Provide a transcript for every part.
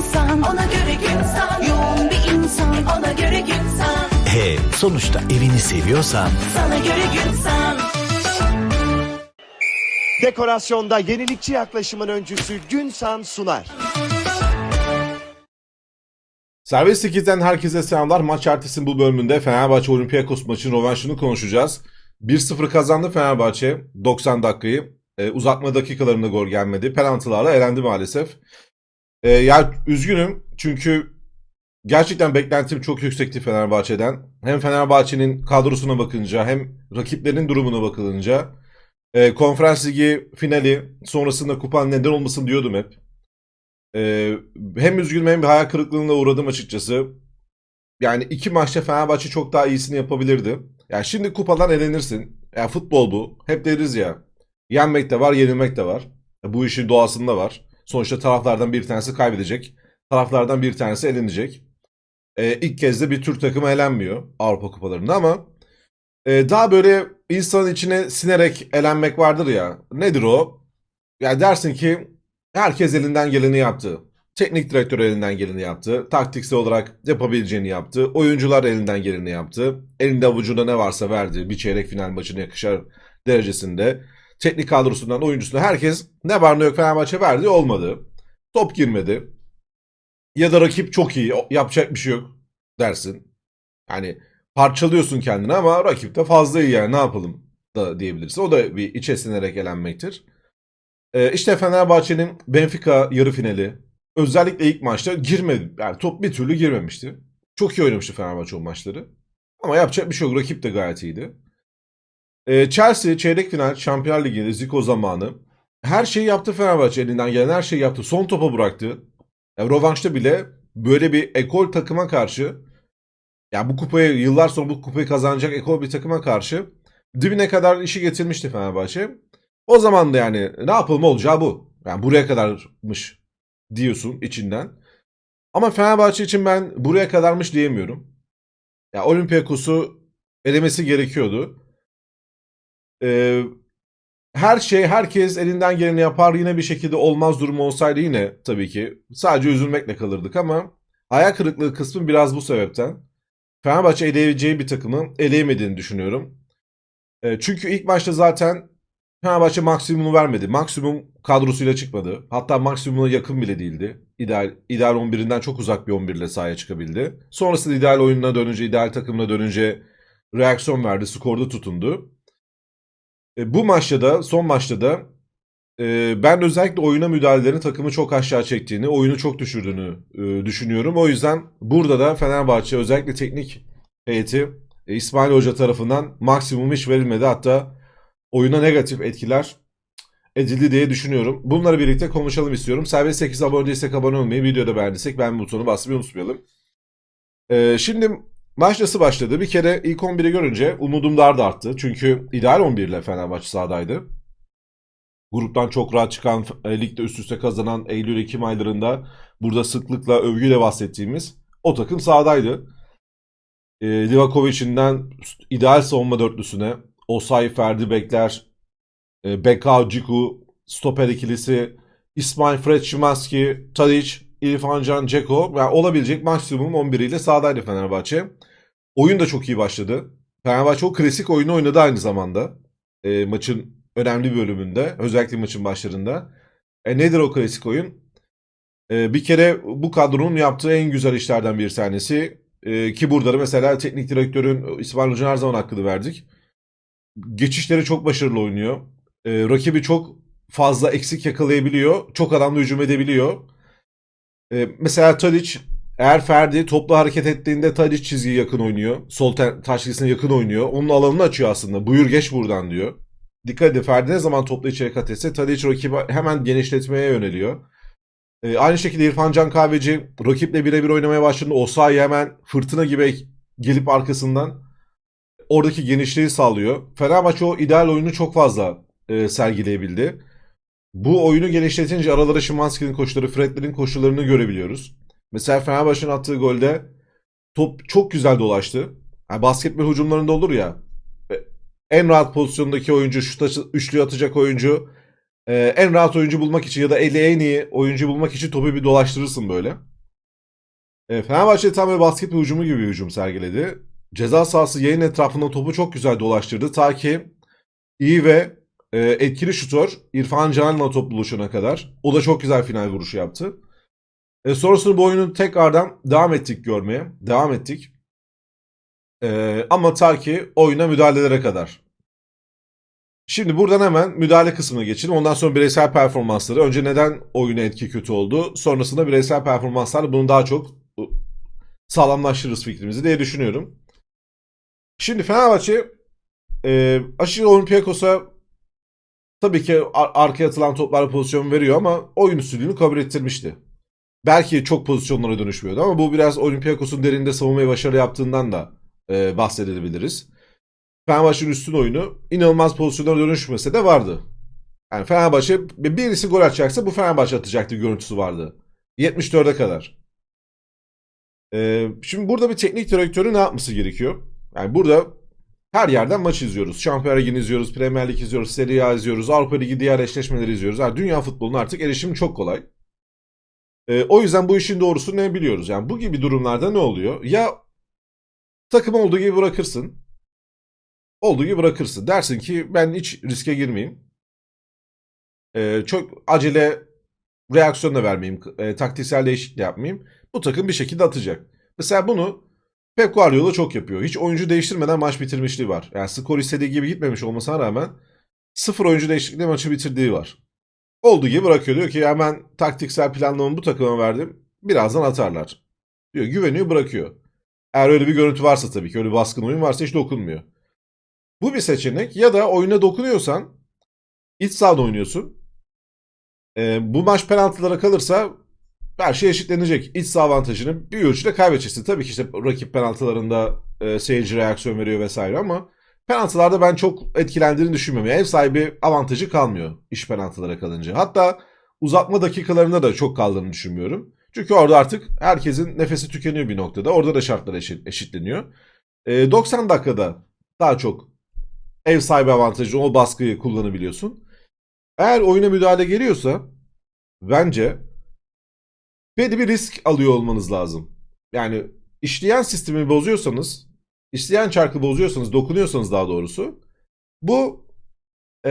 insan Ona göre gün san Yoğun bir insan Ona göre gün san E sonuçta evini seviyorsan Sana göre gün san Dekorasyonda yenilikçi yaklaşımın öncüsü Günsan sunar. Serbest 8'den herkese selamlar. Maç ertesinin bu bölümünde Fenerbahçe Olympiakos maçının rövanşını konuşacağız. 1-0 kazandı Fenerbahçe 90 dakikayı. Ee, uzatma dakikalarında gol gelmedi. Penaltılarla elendi maalesef. Ee, ya üzgünüm çünkü gerçekten beklentim çok yüksekti Fenerbahçe'den. Hem Fenerbahçe'nin kadrosuna bakınca hem rakiplerin durumuna bakılınca e, konferans ligi finali sonrasında kupa neden olmasın diyordum hep. Ee, hem üzgünüm hem bir hayal kırıklığına uğradım açıkçası. Yani iki maçta Fenerbahçe çok daha iyisini yapabilirdi. Yani şimdi kupadan elenirsin. Yani futbol bu. Hep deriz ya. Yenmek de var, yenilmek de var. Bu işin doğasında var. Sonuçta taraflardan bir tanesi kaybedecek. Taraflardan bir tanesi elenecek. Ee, ilk kez de bir Türk takımı elenmiyor Avrupa kupalarında ama e, daha böyle insanın içine sinerek elenmek vardır ya. Nedir o? Yani dersin ki Herkes elinden geleni yaptı. Teknik direktör elinden geleni yaptı. Taktiksel olarak yapabileceğini yaptı. Oyuncular elinden geleni yaptı. Elinde avucunda ne varsa verdi. Bir çeyrek final maçına yakışar derecesinde. Teknik kadrosundan oyuncusuna herkes ne var ne yok Fenerbahçe verdi olmadı. Top girmedi. Ya da rakip çok iyi yapacak bir şey yok dersin. Yani parçalıyorsun kendini ama rakip de fazla iyi yani ne yapalım da diyebilirsin. O da bir içe sinerek elenmektir. Ee, işte Fenerbahçe'nin Benfica yarı finali. Özellikle ilk maçta girmedi. Yani top bir türlü girmemişti. Çok iyi oynamıştı Fenerbahçe o maçları. Ama yapacak bir şey yok. Rakip de gayet iyiydi. Ee, Chelsea çeyrek final Şampiyonlar Ligi'nde Zico zamanı. Her şeyi yaptı Fenerbahçe elinden gelen her şeyi yaptı. Son topa bıraktı. Yani rövanşta bile böyle bir ekol takıma karşı yani bu kupayı yıllar sonra bu kupayı kazanacak ekol bir takıma karşı dibine kadar işi getirmişti Fenerbahçe. O zaman da yani ne yapalım olacağı bu. Yani buraya kadarmış diyorsun içinden. Ama Fenerbahçe için ben buraya kadarmış diyemiyorum. Ya Olympiakos'u elemesi gerekiyordu. Ee, her şey herkes elinden geleni yapar yine bir şekilde olmaz durumu olsaydı yine tabii ki sadece üzülmekle kalırdık ama hayal kırıklığı kısmı biraz bu sebepten. Fenerbahçe eleyebileceği bir takımı eleyemediğini düşünüyorum. Ee, çünkü ilk maçta zaten Fenerbahçe maksimumunu vermedi. Maksimum kadrosuyla çıkmadı. Hatta maksimumuna yakın bile değildi. İdeal, ideal 11'inden çok uzak bir 11 ile sahaya çıkabildi. Sonrasında ideal oyununa dönünce, ideal takımına dönünce reaksiyon verdi. Skorda tutundu. E, bu maçta da, son maçta da e, ben özellikle oyuna müdahalelerini takımı çok aşağı çektiğini, oyunu çok düşürdüğünü e, düşünüyorum. O yüzden burada da Fenerbahçe özellikle teknik heyeti e, İsmail Hoca tarafından maksimum hiç verilmedi. Hatta oyuna negatif etkiler edildi diye düşünüyorum. Bunları birlikte konuşalım istiyorum. Serbest 8 abone değilsek abone olmayı, videoda beğendiysek beğen butonu basmayı unutmayalım. Ee, şimdi maç nasıl başladı? Bir kere ilk 11'i görünce umudum daha da arttı. Çünkü ideal 11 ile Fenerbahçe sahadaydı. Gruptan çok rahat çıkan, e, ligde üst üste kazanan Eylül-Ekim aylarında burada sıklıkla övgüyle bahsettiğimiz o takım sahadaydı. E, Livakovic'inden ideal savunma dörtlüsüne, Osay Ferdi Bekler, e, Beka Ciku, stoper ikilisi, İsmail Fred Şimanski, Tadic, İrfan Can Ceko yani olabilecek maksimum 11 ile sahadaydı Fenerbahçe. Oyun da çok iyi başladı. Fenerbahçe o klasik oyunu oynadı aynı zamanda. E, maçın önemli bölümünde. Özellikle maçın başlarında. E, nedir o klasik oyun? E, bir kere bu kadronun yaptığı en güzel işlerden bir tanesi. E, ki burada da mesela teknik direktörün İsmail Hoca'nın her zaman hakkını verdik geçişleri çok başarılı oynuyor. E, rakibi çok fazla eksik yakalayabiliyor. Çok adamla hücum edebiliyor. E, mesela Tadic eğer Ferdi topla hareket ettiğinde Tadic çizgiye yakın oynuyor. Sol taş çizgisine yakın oynuyor. Onun alanını açıyor aslında. Buyur geç buradan diyor. Dikkat edin Ferdi ne zaman topla içeri kat etse Tadic rakibi hemen genişletmeye yöneliyor. E, aynı şekilde İrfan Can Kahveci rakiple birebir oynamaya başladığında Osayi hemen fırtına gibi gelip arkasından oradaki genişliği sağlıyor. Fenerbahçe o ideal oyunu çok fazla e, sergileyebildi. Bu oyunu genişletince aralara Şimanski'nin koşuları, Fred'lerin koşularını görebiliyoruz. Mesela Fenerbahçe'nin attığı golde top çok güzel dolaştı. Yani basketbol hücumlarında olur ya. E, en rahat pozisyondaki oyuncu, şut üçlü atacak oyuncu, e, en rahat oyuncu bulmak için ya da eli en iyi oyuncu bulmak için topu bir dolaştırırsın böyle. E, Fenerbahçe tam böyle basket bir hücumu gibi bir hücum sergiledi. Ceza sahası yayın etrafında topu çok güzel dolaştırdı. Ta ki iyi ve e, etkili şutör İrfan Can'la top buluşana kadar. O da çok güzel final vuruşu yaptı. E, sonrasında bu oyunu tekrardan devam ettik görmeye. Devam ettik. E, ama ta ki oyuna müdahalelere kadar. Şimdi buradan hemen müdahale kısmına geçelim. Ondan sonra bireysel performansları. Önce neden oyuna etki kötü oldu? Sonrasında bireysel performanslarla bunu daha çok e, sağlamlaştırırız fikrimizi diye düşünüyorum. Şimdi Fenerbahçe e, aşırı Olympiakos'a tabii ki ar- arkaya atılan toplarla pozisyon veriyor ama oyun üstünlüğünü kabul ettirmişti. Belki çok pozisyonlara dönüşmüyordu ama bu biraz Olympiakos'un derinde savunmayı başarılı yaptığından da e, bahsedebiliriz. Fenerbahçe'nin üstün oyunu inanılmaz pozisyonlara dönüşmese de vardı. Yani Fenerbahçe birisi gol atacaksa bu Fenerbahçe atacaktı görüntüsü vardı. 74'e kadar. Ee, şimdi burada bir teknik direktörü ne yapması gerekiyor? Yani burada her yerden maç izliyoruz. Şampiyonlar Ligi'ni izliyoruz, Premier Lig izliyoruz, Serie A izliyoruz, Avrupa Ligi diğer eşleşmeleri izliyoruz. Yani dünya futboluna artık erişim çok kolay. Ee, o yüzden bu işin doğrusu ne biliyoruz? Yani bu gibi durumlarda ne oluyor? Ya takım olduğu gibi bırakırsın. Olduğu gibi bırakırsın. Dersin ki ben hiç riske girmeyeyim. Ee, çok acele reaksiyon da vermeyeyim. E, taktiksel değişiklik de yapmayayım. Bu takım bir şekilde atacak. Mesela bunu Pep Guardiola çok yapıyor. Hiç oyuncu değiştirmeden maç bitirmişliği var. Yani skor istediği gibi gitmemiş olmasına rağmen sıfır oyuncu değişikliğiyle maçı bitirdiği var. Olduğu gibi bırakıyor. Diyor ki hemen taktiksel planlamamı bu takıma verdim. Birazdan atarlar. Diyor güveniyor bırakıyor. Eğer öyle bir görüntü varsa tabii ki öyle bir baskın oyun varsa hiç dokunmuyor. Bu bir seçenek ya da oyuna dokunuyorsan iç sahada oynuyorsun. Ee, bu maç penaltılara kalırsa her şey eşitlenecek. İç saha avantajını bir ölçüde kaybedeceksin. Tabii ki işte rakip penaltılarında e, seyirci reaksiyon veriyor vesaire ama penaltılarda ben çok etkilendiğini düşünmüyorum. Ev sahibi avantajı kalmıyor iş penaltılara kalınca. Hatta uzatma dakikalarında da çok kaldığını düşünmüyorum. Çünkü orada artık herkesin nefesi tükeniyor bir noktada. Orada da şartlar eşit, eşitleniyor. E, 90 dakikada daha çok ev sahibi avantajı o baskıyı kullanabiliyorsun. Eğer oyuna müdahale geliyorsa bence belli bir risk alıyor olmanız lazım. Yani işleyen sistemi bozuyorsanız, işleyen çarkı bozuyorsanız, dokunuyorsanız daha doğrusu bu e,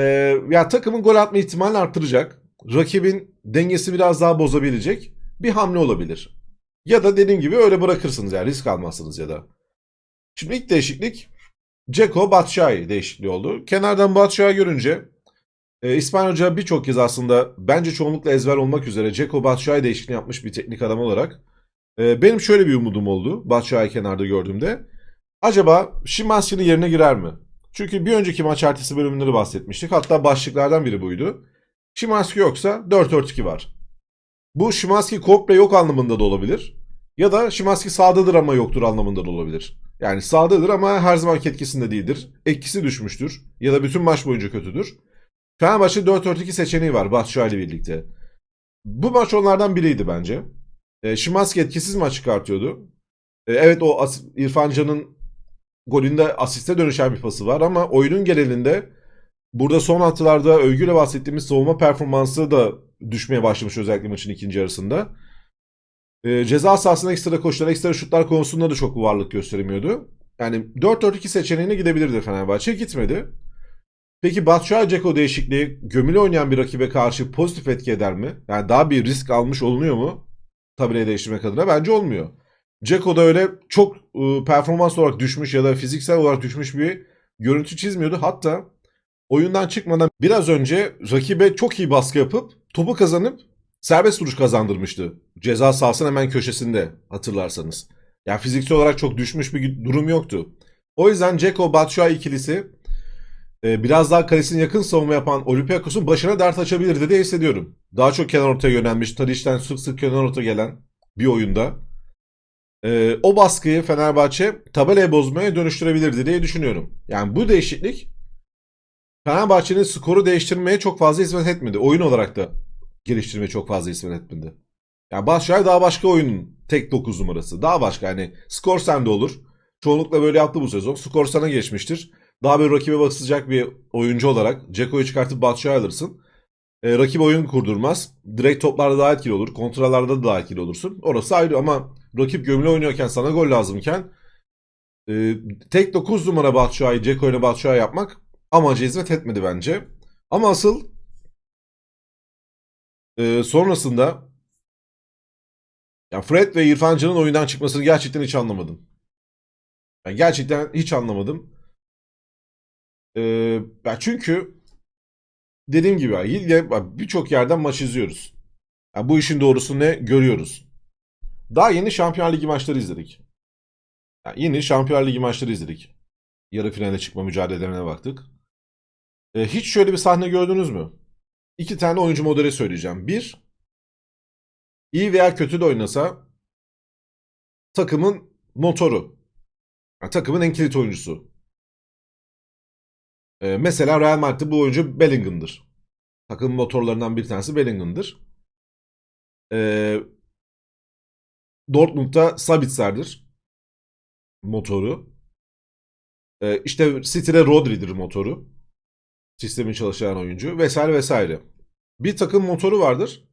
ya takımın gol atma ihtimalini arttıracak. Rakibin dengesi biraz daha bozabilecek bir hamle olabilir. Ya da dediğim gibi öyle bırakırsınız yani risk almazsınız ya da. Şimdi ilk değişiklik Ceko Batshuayi değişikliği oldu. Kenardan Batshuayi görünce e, Hoca birçok kez aslında bence çoğunlukla ezber olmak üzere Ceko Batshuayi değişikliğini yapmış bir teknik adam olarak. e, benim şöyle bir umudum oldu Batshuayi kenarda gördüğümde. Acaba Şimanski'nin yerine girer mi? Çünkü bir önceki maç ertesi bölümünde de bahsetmiştik. Hatta başlıklardan biri buydu. Şimanski yoksa 4-4-2 var. Bu Şimanski komple yok anlamında da olabilir. Ya da Şimanski sağdadır ama yoktur anlamında da olabilir. Yani sağdadır ama her zaman etkisinde değildir. Etkisi düşmüştür. Ya da bütün maç boyunca kötüdür. Fenerbahçe 4-4-2 seçeneği var Batshuayi ile birlikte. Bu maç onlardan biriydi bence. E, Şimanski etkisiz maç çıkartıyordu. E, evet o İrfan Can'ın golünde asiste dönüşen bir pası var ama oyunun genelinde burada son haftalarda övgüyle bahsettiğimiz savunma performansı da düşmeye başlamış özellikle maçın ikinci yarısında. E, ceza sahasına ekstra koşular, ekstra şutlar konusunda da çok varlık gösteremiyordu. Yani 4-4-2 seçeneğine gidebilirdi Fenerbahçe. Gitmedi. Peki Batshuayi Ceko değişikliği gömülü oynayan bir rakibe karşı pozitif etki eder mi? Yani daha bir risk almış olunuyor mu? Tabileyi değiştirmek adına bence olmuyor. Ceko da öyle çok e, performans olarak düşmüş ya da fiziksel olarak düşmüş bir görüntü çizmiyordu. Hatta oyundan çıkmadan biraz önce rakibe çok iyi baskı yapıp topu kazanıp serbest vuruş kazandırmıştı. Ceza sahasının hemen köşesinde hatırlarsanız. Yani fiziksel olarak çok düşmüş bir durum yoktu. O yüzden Ceko Batshuayi ikilisi e, biraz daha kalesine yakın savunma yapan Olympiakos'un başına dert açabilirdi diye hissediyorum. Daha çok kenar ortaya yönelmiş, Tadic'ten sık sık kenar orta gelen bir oyunda. E, o baskıyı Fenerbahçe tabelaya bozmaya dönüştürebilirdi diye düşünüyorum. Yani bu değişiklik Fenerbahçe'nin skoru değiştirmeye çok fazla hizmet etmedi. Oyun olarak da geliştirmeye çok fazla hizmet etmedi. Yani Başşuay daha başka oyunun tek 9 numarası. Daha başka yani skor sende olur. Çoğunlukla böyle yaptı bu sezon. Skor sana geçmiştir. Daha böyle rakibe basacak bir oyuncu olarak Ceko'yu çıkartıp Batshuayi alırsın. E, rakip oyun kurdurmaz. Direkt toplarda daha etkili olur. Kontralarda da daha etkili olursun. Orası ayrı ama rakip gömülü oynuyorken sana gol lazımken e, tek 9 numara Batshuayi, Ceko ile Batshuayi yapmak amaca hizmet etmedi bence. Ama asıl e, sonrasında ya Fred ve İrfan Can'ın oyundan çıkmasını gerçekten hiç anlamadım. Yani gerçekten hiç anlamadım. E, ya çünkü dediğim gibi yine birçok yerden maç izliyoruz. Ya bu işin doğrusu ne görüyoruz. Daha yeni Şampiyonlar Ligi maçları izledik. Ya yeni Şampiyonlar Ligi maçları izledik. Yarı finale çıkma mücadelelerine baktık. E, hiç şöyle bir sahne gördünüz mü? İki tane oyuncu modeli söyleyeceğim. Bir, iyi veya kötü de oynasa takımın motoru. Yani takımın en kilit oyuncusu. E, mesela Real Madrid'de bu oyuncu Bellingham'dır. Takımın motorlarından bir tanesi Bellingham'dır. E, Dortmund'da Sabitzer'dir motoru. E, işte City'de Rodri'dir motoru. Sistemin çalışan oyuncu vesaire vesaire. Bir takım motoru vardır.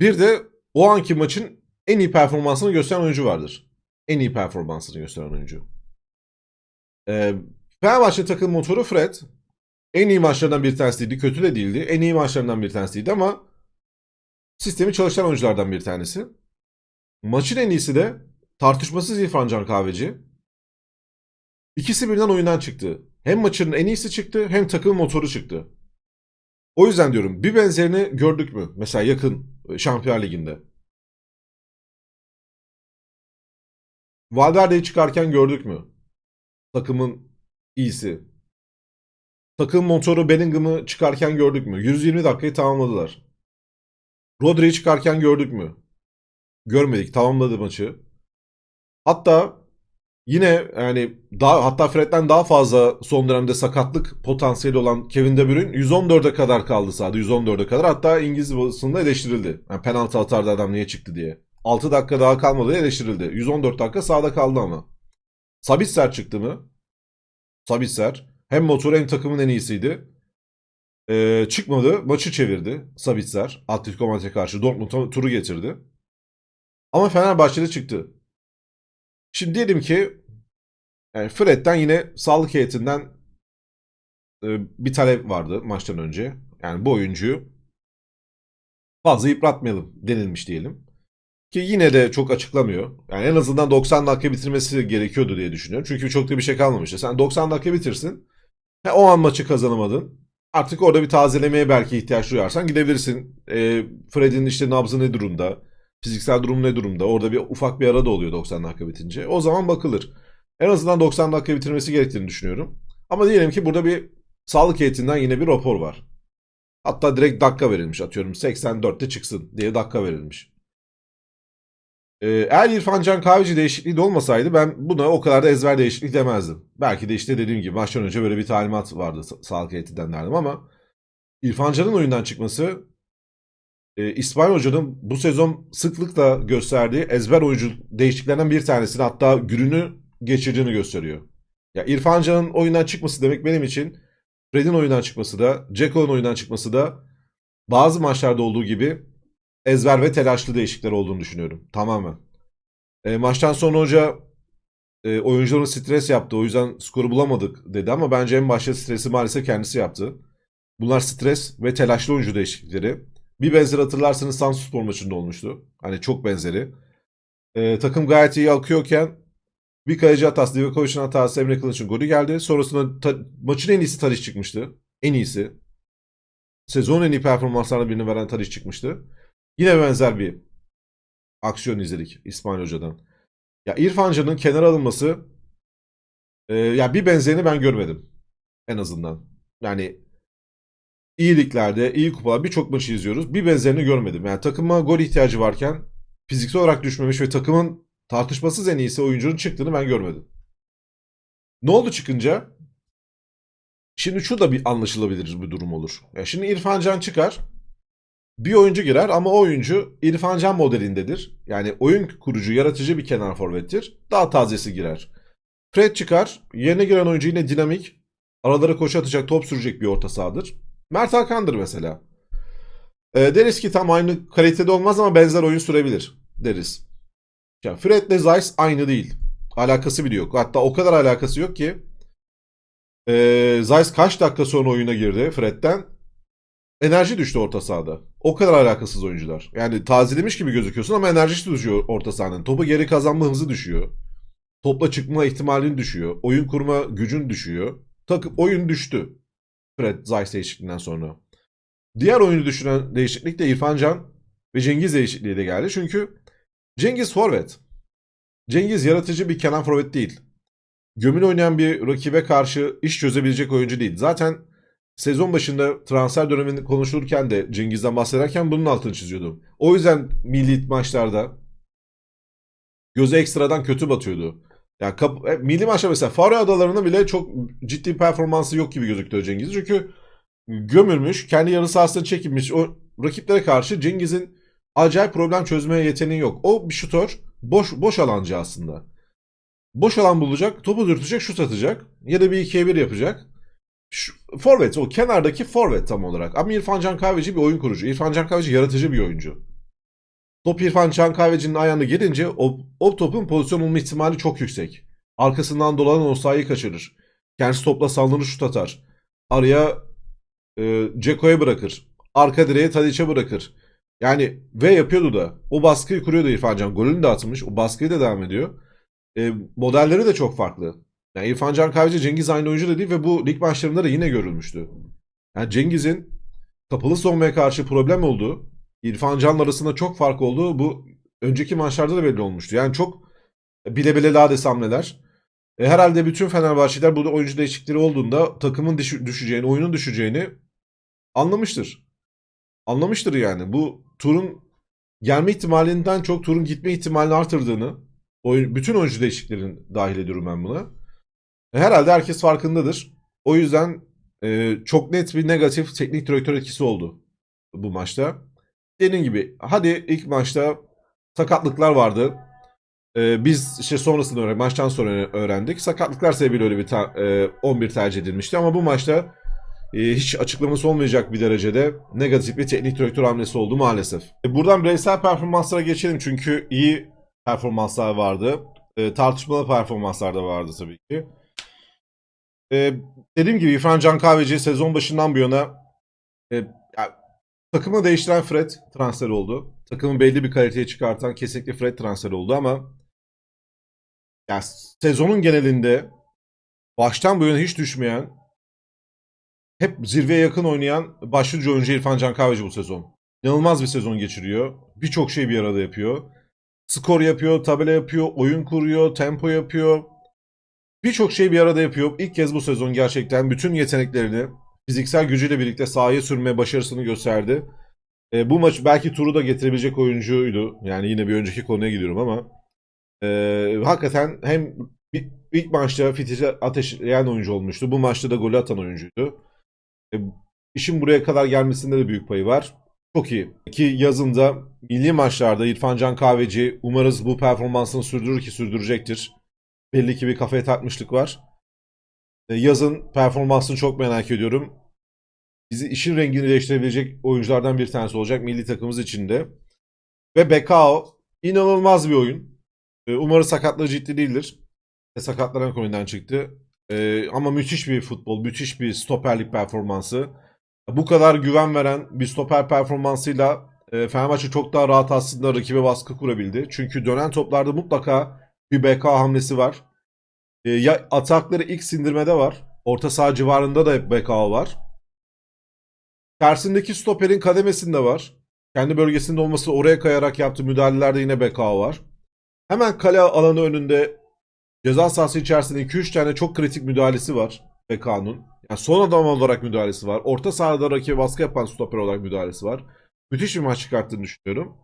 Bir de o anki maçın en iyi performansını gösteren oyuncu vardır. En iyi performansını gösteren oyuncu. E, Fenerbahçe takım motoru Fred. En iyi maçlarından bir tanesiydi. Kötü de değildi. En iyi maçlarından bir tanesiydi ama sistemi çalışan oyunculardan bir tanesi. Maçın en iyisi de tartışmasız İrfan Can Kahveci. İkisi birden oyundan çıktı. Hem maçın en iyisi çıktı hem takım motoru çıktı. O yüzden diyorum bir benzerini gördük mü? Mesela yakın e, Şampiyonlar Ligi'nde. Valverde'yi çıkarken gördük mü? Takımın iyisi. Takım motoru Bellingham'ı çıkarken gördük mü? 120 dakikayı tamamladılar. Rodri'yi çıkarken gördük mü? Görmedik. Tamamladı maçı. Hatta yine yani daha hatta Fred'den daha fazla son dönemde sakatlık potansiyeli olan Kevin De Bruyne 114'e kadar kaldı sahada. 114'e kadar. Hatta İngiliz basında eleştirildi. Yani penaltı atardı adam niye çıktı diye. 6 dakika daha kalmadı eleştirildi. 114 dakika sahada kaldı ama. Sabitzer çıktı mı? Sabitzer. Hem motor hem takımın en iyisiydi. Ee, çıkmadı. Maçı çevirdi Sabitzer. Atletico Madrid'e karşı Dortmund'a turu getirdi. Ama Fenerbahçe'de çıktı. Şimdi diyelim ki yani Fred'den yine sağlık heyetinden e, bir talep vardı maçtan önce. Yani bu oyuncuyu fazla yıpratmayalım denilmiş diyelim. Ki yine de çok açıklamıyor. Yani en azından 90 dakika bitirmesi gerekiyordu diye düşünüyorum. Çünkü çok da bir şey kalmamıştı. Sen 90 dakika bitirsin. He, o an maçı kazanamadın. Artık orada bir tazelemeye belki ihtiyaç duyarsan gidebilirsin. E, Fred'in işte nabzı ne durumda? Fiziksel durum ne durumda? Orada bir ufak bir ara da oluyor 90 dakika bitince. O zaman bakılır. En azından 90 dakika bitirmesi gerektiğini düşünüyorum. Ama diyelim ki burada bir sağlık heyetinden yine bir rapor var. Hatta direkt dakika verilmiş atıyorum 84'te çıksın diye dakika verilmiş. Ee, eğer İrfan Can Kahveci değişikliği de olmasaydı ben buna o kadar da ezber değişiklik demezdim. Belki de işte dediğim gibi maçtan önce böyle bir talimat vardı sa- sağlık heyetinden derdim ama İrfan Can'ın oyundan çıkması e, İsmail Hoca'nın bu sezon sıklıkla gösterdiği ezber oyuncu değişikliklerinden bir tanesini hatta gününü geçirdiğini gösteriyor. Ya İrfan Can'ın oyundan çıkması demek benim için Fred'in oyundan çıkması da, Ceko'nun oyundan çıkması da bazı maçlarda olduğu gibi ezber ve telaşlı değişiklikler olduğunu düşünüyorum. Tamamen. E, maçtan sonra hoca e, oyuncuların stres yaptı. O yüzden skoru bulamadık dedi ama bence en başta stresi maalesef kendisi yaptı. Bunlar stres ve telaşlı oyuncu değişiklikleri. Bir benzer hatırlarsanız Samsunspor maçında olmuştu. Hani çok benzeri. E, takım gayet iyi akıyorken bir kaleci hatası, Divakovic'in hatası Emre Kılıç'ın golü geldi. Sonrasında ta- maçın en iyisi Tadic çıkmıştı. En iyisi. Sezonun en iyi performanslarını birini veren Tadic çıkmıştı. Yine benzer bir aksiyon izledik İsmail Hoca'dan. Ya İrfan Can'ın kenara alınması e, ya bir benzerini ben görmedim. En azından. Yani iyi liglerde, iyi kupalar birçok maçı izliyoruz. Bir benzerini görmedim. Yani takıma gol ihtiyacı varken fiziksel olarak düşmemiş ve takımın tartışmasız en iyisi oyuncunun çıktığını ben görmedim. Ne oldu çıkınca? Şimdi şu da bir anlaşılabilir bir durum olur. Ya şimdi İrfan Can çıkar. Bir oyuncu girer ama o oyuncu İrfan Can modelindedir. Yani oyun kurucu, yaratıcı bir kenar forvettir. Daha tazesi girer. Fred çıkar. Yerine giren oyuncu yine dinamik. Aralara koşu atacak, top sürecek bir orta sahadır. Mert Hakan'dır mesela. E, deriz ki tam aynı kalitede olmaz ama benzer oyun sürebilir deriz. Ya Fred'le Zeiss aynı değil. Alakası bile yok. Hatta o kadar alakası yok ki ee, Zeiss kaç dakika sonra oyuna girdi Fred'den? Enerji düştü orta sahada. O kadar alakasız oyuncular. Yani tazelemiş gibi gözüküyorsun ama enerjisi düşüyor orta sahanın. Topu geri kazanma hızı düşüyor. Topla çıkma ihtimalin düşüyor. Oyun kurma gücün düşüyor. Takım oyun düştü. Fred Zeiss değişikliğinden sonra. Diğer oyunu düşünen değişiklik de İrfan Can ve Cengiz değişikliği de geldi. Çünkü Cengiz forvet. Cengiz yaratıcı bir Kenan forvet değil. Gömün oynayan bir rakibe karşı iş çözebilecek oyuncu değil. Zaten sezon başında transfer döneminde konuşulurken de Cengiz'den bahsederken bunun altını çiziyordum. O yüzden milli maçlarda göze ekstradan kötü batıyordu. Ya kap- e, milli maçta mesela Faroe Adaları'nda bile çok ciddi performansı yok gibi gözüktü Cengiz. Çünkü gömülmüş, kendi yarı sahasına çekilmiş. O rakiplere karşı Cengiz'in acayip problem çözmeye yeteneği yok. O bir şutör, boş boş alancı aslında. Boş alan bulacak, topu dürtecek, şut atacak. Ya da bir ikiye bir yapacak. Şu, forvet, o kenardaki forvet tam olarak. Ama İrfan Can Kahveci bir oyun kurucu. İrfan Can Kahveci yaratıcı bir oyuncu. Top İrfan Can Kahveci'nin ayağına gelince o, o topun pozisyon olma ihtimali çok yüksek. Arkasından dolanan o sahayı kaçırır. Kendisi topla sallanır şut atar. Araya e, Ceko'ya bırakır. Arka direğe Tadiç'e bırakır. Yani ve yapıyordu da. O baskıyı kuruyordu İrfan Can. Golünü de atmış. O baskıyı da devam ediyor. E, modelleri de çok farklı. Yani İrfan Can Kahveci Cengiz aynı oyuncu da değil ve bu lig maçlarında da yine görülmüştü. Yani Cengiz'in kapalı savunmaya karşı problem olduğu, İrfan Can'la arasında çok fark olduğu bu önceki maçlarda da belli olmuştu. Yani çok bile bile lades hamleler. E, herhalde bütün Fenerbahçeliler bu oyuncu değişiklikleri olduğunda takımın düşeceğini, oyunun düşeceğini anlamıştır. Anlamıştır yani. Bu turun gelme ihtimalinden çok turun gitme ihtimalini artırdığını oyun, bütün oyuncu değişikliklerin dahil ediyorum ben buna. E, Herhalde herkes farkındadır. O yüzden e, çok net bir negatif teknik direktör etkisi oldu bu maçta. Dediğim gibi hadi ilk maçta sakatlıklar vardı. E, biz işte sonrasında öğren, maçtan sonra öğrendik. Sakatlıklar sebebiyle öyle bir ta- e, 11 tercih edilmişti ama bu maçta e, hiç açıklaması olmayacak bir derecede negatif bir teknik direktör hamlesi oldu maalesef. E, buradan bireysel performanslara geçelim çünkü iyi performanslar vardı. E, tartışmalı performanslar da vardı tabii ki. E, dediğim gibi İrfan Can Kahveci sezon başından bu yana e, ya, takımı değiştiren Fred transfer oldu. Takımı belli bir kaliteye çıkartan kesinlikle Fred transfer oldu ama ya, sezonun genelinde baştan bu yana hiç düşmeyen hep zirveye yakın oynayan başlıca oyuncu İrfan Can Kahveci bu sezon. İnanılmaz bir sezon geçiriyor. Birçok şey bir arada yapıyor. Skor yapıyor, tabela yapıyor, oyun kuruyor, tempo yapıyor. Birçok şey bir arada yapıyor. İlk kez bu sezon gerçekten bütün yeteneklerini fiziksel gücüyle birlikte sahaya sürme başarısını gösterdi. E, bu maç belki turu da getirebilecek oyuncuydu. Yani yine bir önceki konuya gidiyorum ama e, hakikaten hem ilk maçta fitici ateşleyen oyuncu olmuştu. Bu maçta da golü atan oyuncuydu. E, işin buraya kadar gelmesinde de büyük payı var. Çok iyi. Ki yazında milli maçlarda İrfan Can Kahveci umarız bu performansını sürdürür ki sürdürecektir. Belli ki bir kafaya takmışlık var. E, yazın performansını çok merak ediyorum. Bizi işin rengini değiştirebilecek oyunculardan bir tanesi olacak milli takımımız içinde. Ve Bekao inanılmaz bir oyun. E, umarız sakatlığı ciddi değildir. E, sakatlanan oyundan çıktı. Ama müthiş bir futbol, müthiş bir stoperlik performansı. Bu kadar güven veren bir stoper performansıyla Fenerbahçe çok daha rahat aslında rakibe baskı kurabildi. Çünkü dönen toplarda mutlaka bir BK hamlesi var. E, ya atakları ilk sindirmede var. Orta saha civarında da hep BK var. Tersindeki stoperin kademesinde var. Kendi bölgesinde olması oraya kayarak yaptığı müdahalelerde yine BK var. Hemen kale alanı önünde ceza sahası içerisinde 2-3 tane çok kritik müdahalesi var BK'nın. Yani son adam olarak müdahalesi var. Orta sahada rakibe baskı yapan stoper olarak müdahalesi var. Müthiş bir maç çıkarttığını düşünüyorum.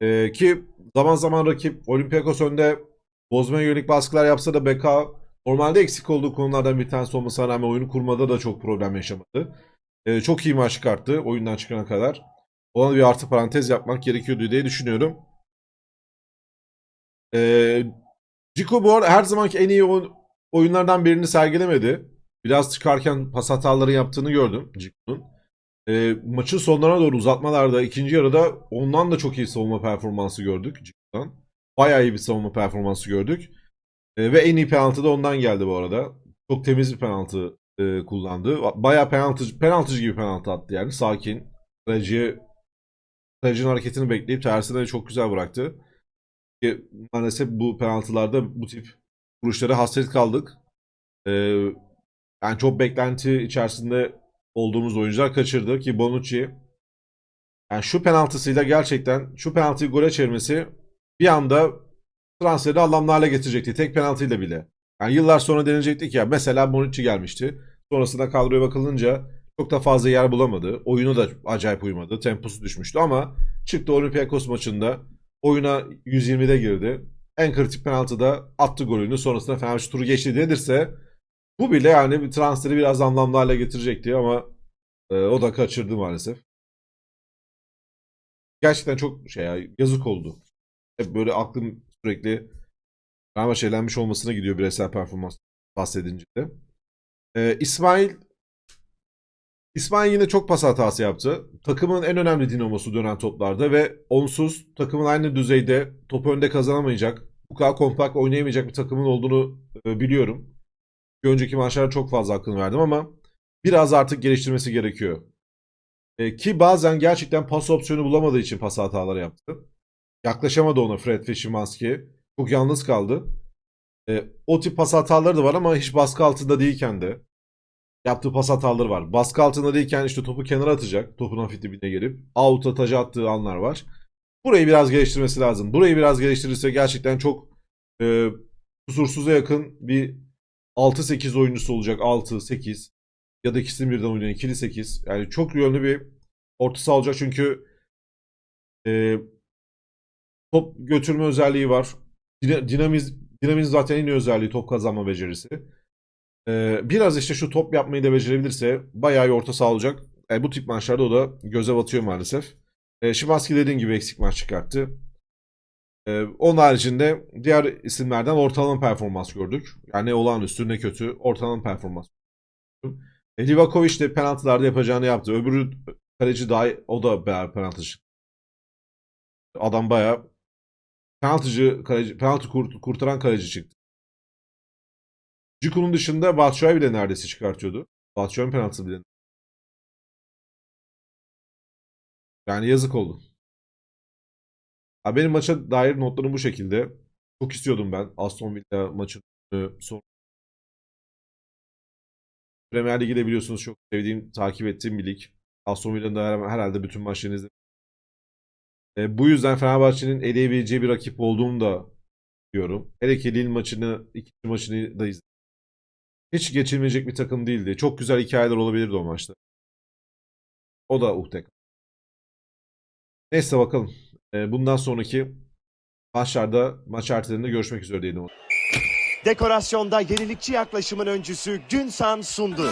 Ee, ki zaman zaman rakip Olympiakos önde bozmaya yönelik baskılar yapsa da BK normalde eksik olduğu konulardan bir tanesi olmasına rağmen oyunu kurmada da çok problem yaşamadı. Ee, çok iyi maç çıkarttı oyundan çıkana kadar. Ona bir artı parantez yapmak gerekiyordu diye düşünüyorum. Ee, Cico bu arada her zamanki en iyi oyun- oyunlardan birini sergilemedi. Biraz çıkarken pas hataları yaptığını gördüm Cico'nun. Ee, maçın sonlarına doğru uzatmalarda ikinci yarıda ondan da çok iyi savunma performansı gördük Cico'dan. Bayağı iyi bir savunma performansı gördük. E, ve en iyi penaltı da ondan geldi bu arada. Çok temiz bir penaltı e, kullandı. Bayağı penaltı, penaltıcı gibi penaltı attı yani. Sakin. Kaleciye kalecinin hareketini bekleyip tersine de çok güzel bıraktı. Ki maalesef bu penaltılarda bu tip vuruşlara hasret kaldık. Ee, yani çok beklenti içerisinde olduğumuz oyuncular kaçırdı ki Bonucci yani şu penaltısıyla gerçekten şu penaltıyı gole çevirmesi bir anda transferi anlamlı hale getirecekti. Tek penaltıyla bile. Yani yıllar sonra denilecekti ki ya mesela Bonucci gelmişti. Sonrasında kadroya bakılınca çok da fazla yer bulamadı. Oyunu da acayip uymadı. Temposu düşmüştü ama çıktı Olympiakos maçında oyuna 120'de girdi. En kritik penaltıda attı golünü. Sonrasında Fenerbahçe turu geçti denirse bu bile yani bir transferi biraz anlamlı hale getirecekti ama e, o da kaçırdı maalesef. Gerçekten çok şey ya, yazık oldu. Hep böyle aklım sürekli Fenerbahçe elenmiş olmasına gidiyor bireysel performans bahsedince de. E, İsmail İsmail yine çok pas hatası yaptı. Takımın en önemli dinamosu dönen toplarda ve onsuz takımın aynı düzeyde topu önde kazanamayacak, bu kadar kompakt oynayamayacak bir takımın olduğunu e, biliyorum. Bir önceki maçlarda çok fazla hakkını verdim ama biraz artık geliştirmesi gerekiyor. E, ki bazen gerçekten pas opsiyonu bulamadığı için pas hataları yaptı. Yaklaşamadı ona Fred ve Szymanski. Çok yalnız kaldı. E, o tip pas hataları da var ama hiç baskı altında değilken de yaptığı pas hataları var. Baskı altında değilken işte topu kenara atacak. Topun hafif dibine gelip out'a taca attığı anlar var. Burayı biraz geliştirmesi lazım. Burayı biraz geliştirirse gerçekten çok e, kusursuza yakın bir 6-8 oyuncusu olacak. 6-8 ya da ikisini birden oynayan ikili 8. Yani çok yönlü bir orta saha olacak çünkü e, top götürme özelliği var. Dina- Dinamiz, dinamiz zaten en iyi özelliği top kazanma becerisi. Ee, biraz işte şu top yapmayı da becerebilirse bayağı iyi orta saha olacak. E, bu tip maçlarda o da göze batıyor maalesef. E, Szymanski dediğim gibi eksik maç çıkarttı. E, onun haricinde diğer isimlerden ortalama performans gördük. Yani ne olağanüstü ne kötü ortalama performans. E, Livakovic de penaltılarda yapacağını yaptı. Öbürü kaleci daha o da bayağı penaltıcı. Adam bayağı penaltıcı kaleci, penaltı kurt- kurtaran kaleci çıktı. Ciku'nun dışında Batshuayi bile neredeyse çıkartıyordu. Batshuayi'nin penaltısı bile. Yani yazık oldu. Ha, benim maça dair notlarım bu şekilde. Çok istiyordum ben Aston Villa maçını son Premier Ligi biliyorsunuz çok sevdiğim, takip ettiğim bir lig. Aston Villa'nın herhalde bütün maçlarını izledim. E, bu yüzden Fenerbahçe'nin eleyebileceği bir rakip olduğunu da diyorum. Hele ki Lille maçını, ikinci maçını da izledim. Hiç geçilmeyecek bir takım değildi. Çok güzel hikayeler olabilirdi o maçta. O da uhde. Neyse bakalım. Ee, bundan sonraki maçlarda, maç ertelerinde görüşmek üzere diyelim. Dekorasyonda yenilikçi yaklaşımın öncüsü Günsan sundu.